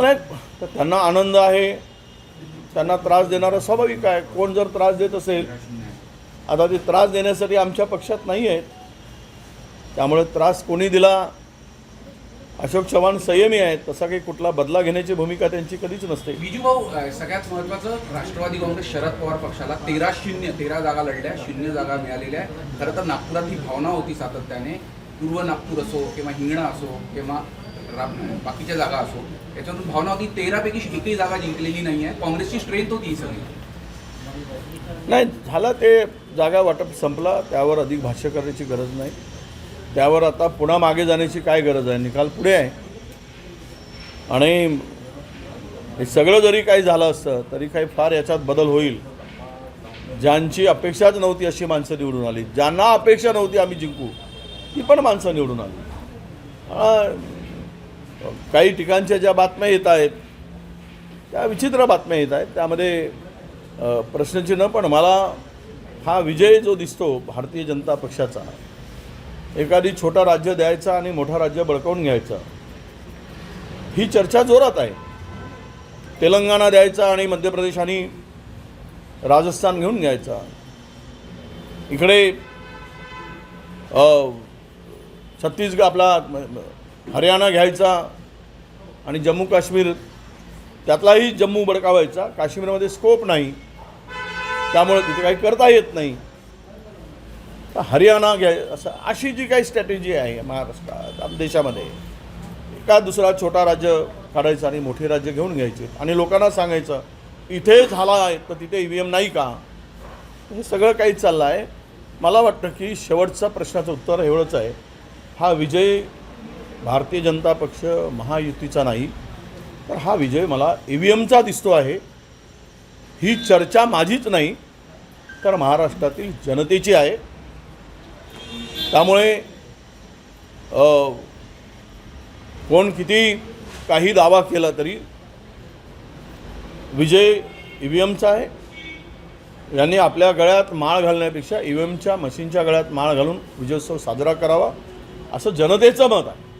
नाही त्यांना आनंद आहे. त्यांना त्रास देणारा स्वाभाविक आहे. कोण जर त्रास देत असेल आता ते त्रास देण्यासाठी आमच्या पक्षात नाही आहेत. त्यामुळे त्रास कोणी दिला? अशोक चव्हाण संयमी आहेत. तसा काही कुठला बदला घेण्याची भूमिका त्यांची कधीच नसते. बिजू भाऊ सगळ्यात महत्वाचं राष्ट्रवादी काँग्रेस शरद पवार पक्षाला तेरा शून्य तेरा जागा लढल्या शून्य जागा मिळालेल्या खरं तर नागपुरात ही भावना होती सातत्याने. पूर्व नागपूर असो किंवा हिंगणा असो किंवा बाकीच्या जागा असो याच्यातून भावना होती तेरापैकी एकही जागा जिंकलेली नाही आहे काँग्रेसची स्ट्रेंथ होती सगळी. नाही झालं ते जागा वाटप संपला त्यावर अधिक भाष्य करण्याची गरज नाही. त्यावर आता पुन्हा मागे जाण्याची काय गरज आहे? निकाल पुढे आहे. आणि हे सगळं जरी काही झालं असतं तरी काही फार याच्यात बदल होईल. ज्यांची अपेक्षाच नव्हती अशी माणसं निवडून आली. ज्यांना अपेक्षा नव्हती आम्ही जिंकू ती पण माणसं निवडून आली. काही ठिकाणच्या ज्या बातम्या येत आहेत त्या विचित्र बातम्या येत आहेत. त्यामध्ये प्रश्नचिन्ह पण मला हा विजय जो दिसतो भारतीय जनता पक्षाचा एखादी छोटा राज्य द्यायचा आणि मोठा राज्य बळकावून घ्यायचा ही चर्चा जोरात आहे. तेलंगणा द्यायचा आणि मध्य प्रदेश आणि राजस्थान घेऊन घ्यायचा. इकडे छत्तीसगड आपला हरियाणा घ्यायचा आणि जम्मू काश्मीर त्यातलाही जम्मू बडकावायचा. काश्मीरमध्ये स्कोप नाही. त्यामुळे तिथे काही करता येत नाही. तर हरियाणा घ्याय असं अशी जी काही स्ट्रॅटेजी आहे महाराष्ट्रात देशामध्ये एका दुसरा छोटा राज्य काढायचं आणि मोठे राज्य घेऊन घ्यायचे. आणि लोकांना सांगायचं इथे झाला आहे तर तिथे ई व्ही एम नाही का? हे सगळं काही चाललं आहे मला वाटतं की शेवटचा प्रश्नाचं उत्तर एवढंच आहे. हा विजय भारतीय जनता पक्ष महायुतीचा नाही तर हा विजय मला ई व्ही एमचा दिसतो आहे. ही चर्चा माझीच नाही तर महाराष्ट्रातील जनतेची आहे. त्यामुळे कोण किती काही दावा केला तरी विजय ई व्ही एमचा आहे. यांनी आपल्या गळ्यात माळ घालण्यापेक्षा ई व्ही एमच्या मशीनच्या गळ्यात माळ घालून विजयोत्सव साजरा करावा. असं जनतेचं मत आहे.